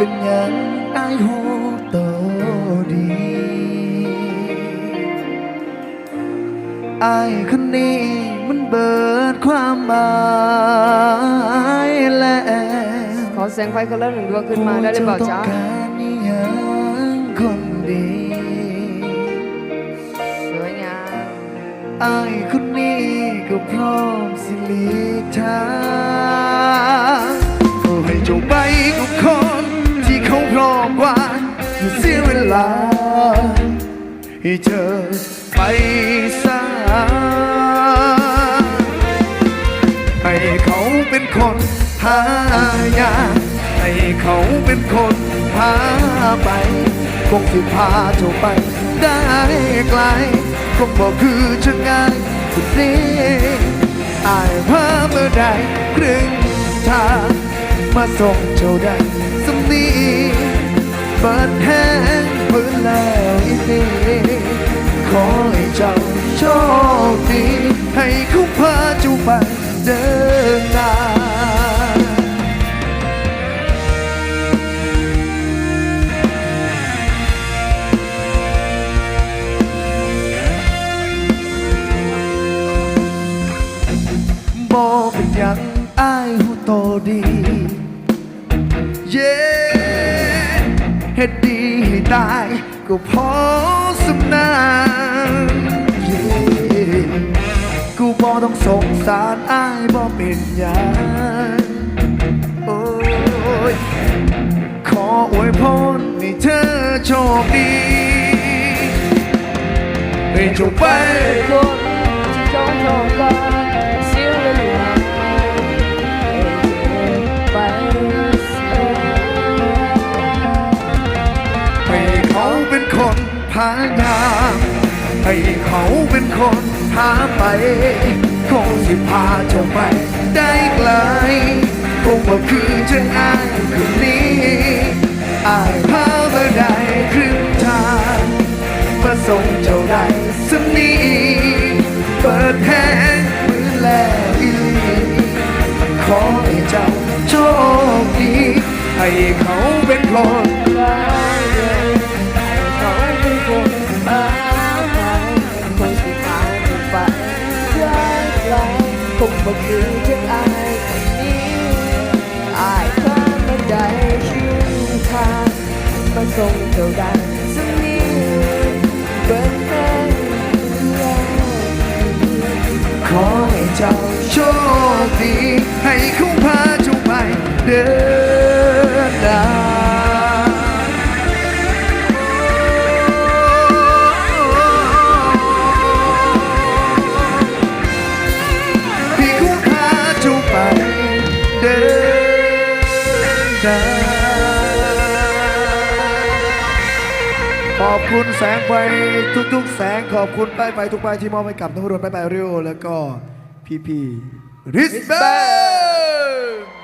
เป็นหยังไอ้หูโตดีไอ้คนนี้มันเบิดความหมายแล้วขอแสงไฟคนละหนึ่งดวงขึ้นมาได้หรือเปล่าจ๊ะต้องการนิยังคนดีสวยงามไอ้คนนี้ก็พร้อมสิหลีกทางก็ให้เจบไปกั ลา ให้เธอไปซะให้เขาเป็นคนหายา ให้เขาเป็นคนพาไปคงที่พาเธอไปได้ไกลคงบอกคือจะง่ายคนนี้อายพาเมื่อใดครึ่งทางมาส่งเจ้าได้สำนีเปิดแห้ แล้วอีกทีขอให้เจ้าโชคดีให้เขาพาเจ้าไปเดินหน้าบอกเป็นยังอายหูโตดี เย้เฮ็ดดีให้ตาย ก็พอสำนานเย้กูบอกต้องสงสารอายบอกเป็นหยังโอ้ยขออวยพรให้เธอโชคดีให้จบไปคนที่เขาชอบ คนพายาให้เขาเป็นคนพาไป คงสิพาเจ้าไปได้ไกลคงว่าคือจะอายคืนนี้อายพาเมาได้ครึ่งทางมาส่งเจ้าได้สนีเปิดแห้งมือแล้วอีลีขอให้เจ้าโชคดีให้เขาเป็นคน บอกคือจะอายคนนี้อายข้ามาได้ชื่อทางมาส่งเจ้าได้สักนิดเบิดแห้งแล้วขอให้เจ้าโชคดี ให้เขาพาเจ้าไปเดินหน้ นหน้าขอบคุณแสงไฟทุกๆ แสงขอบคุณป้ายไฟทุกป้ายที่มอบให้กับทั้งรถป้ายไฟเรียวแล้วก็พี่พี่ริสเบน